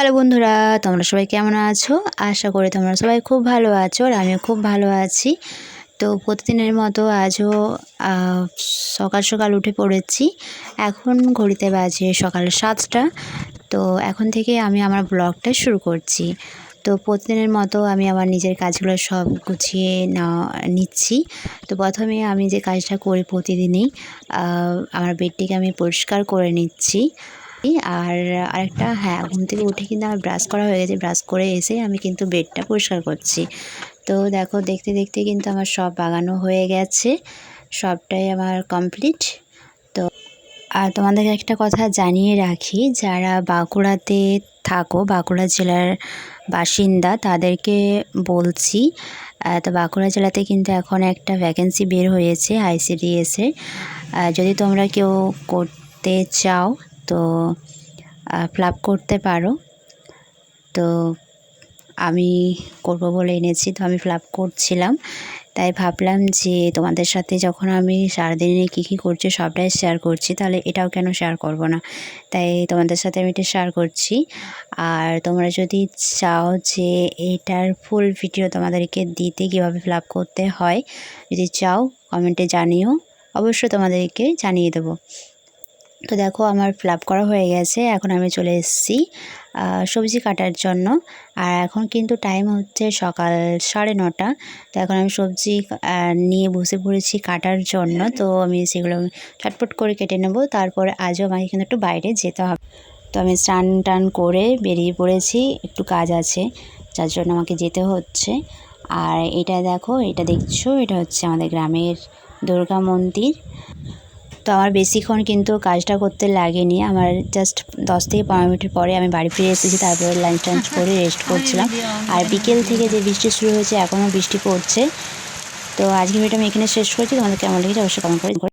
Hello বন্ধুরা, তোমরা সবাই কেমন আছো? আশা করি তোমরা সবাই খুব ভালো আছো আর আমিও খুব ভালো আছি। তো প্রতিদিনের মতো আজও সকাল সকাল উঠে পড়েছি। এখন ঘড়িতে বাজে সকাল সাতটা। তো এখন থেকে আমি আমার ব্লগটা শুরু করছি। তো প্রতিদিনের মতো আমি আমার নিজের কাজগুলো সব গুছিয়ে নিচ্ছি। তো প্রথমে আমি যে কাজটা করি প্রতিদিনই আমার বেডটিকে আমি পরিষ্কার করে নিচ্ছি। আর আরেকটা হ্যাঁ ঘুম থেকে উঠে কিন্তু আমার ব্রাশ করা হয়ে গেছে। ব্রাশ করে এসে আমি কিন্তু বেডটা পরিষ্কার করছি। তো দেখো, দেখতে দেখতে কিন্তু আমার সব বাগানো হয়ে গেছে। সবটাই আমার কমপ্লিট তো, আর তোমাদেরকে একটা কথা জানিয়ে রাখি, যারা বাঁকুড়াতে থাকো, বাঁকুড়া জেলার বাসিন্দা, তাদেরকে বলছি তো বাঁকুড়া জেলাতে কিন্তু এখন একটা ভ্যাকেন্সি বের হয়েছে আইসিডিএসের যদি তোমরা কেউ করতে চাও তো ফ্লাপ করতে পারো। তো আমি করব বলে এনেছি, তো আমি ফ্লাপ করছিলাম। তাই ভাবলাম যে তোমাদের সাথে যখন আমি সারাদিনে কী কী করছি, সবটাই শেয়ার করছি, তাহলে এটাও কেন শেয়ার করব না? তাই তোমাদের সাথে আমি এটা শেয়ার করছি। আর তোমরা যদি চাও যে এটার ফুল ভিডিও তোমাদেরকে দিতে কীভাবে ফ্লাপ করতে হয়, যদি চাও কমেন্টে জানিও। অবশ্যই তোমাদেরকে জানিয়ে দেবো। তো দেখো আমার ফ্লাপ করা হয়ে গেছে, এখন আমি চলে এসেছি সবজি কাটার জন্য। আর এখন কিন্তু টাইম হচ্ছে সকাল সাড়ে নটা, তো এখন আমি সবজি নিয়ে বসে পড়েছি কাটার জন্য, তো আমি সেগুলো চটপট করে কেটে নেব। তারপরে আজও আমাকে কিন্তু একটু বাইরে যেতে হবে। তো আমি স্নান টান করে বেরিয়ে পড়েছি, একটু কাজ আছে, যার জন্য আমাকে যেতে হচ্ছে। আর এটা দেখো, এটা দেখছ, এটা হচ্ছে আমাদের গ্রামের দুর্গা মন্দির। তো আমার বেশিক্ষণ কিন্তু কাজটা করতে লাগেনি। আমার জাস্ট দশ থেকে পনেরো মিনিট পরে আমি বাড়ি ফিরে এসেছি, তারপরে লাঞ্চ টাঞ্চ করে রেস্ট করছিলাম। আর বিকেল থেকে যে বৃষ্টি শুরু হয়েছে, এখনও বৃষ্টি পড়ছে। তো আজকে ভিডিও আমি এখানে শেষ করছি। তোমাদের কেমন লেগেছে অবশ্যই কমেন্ট করে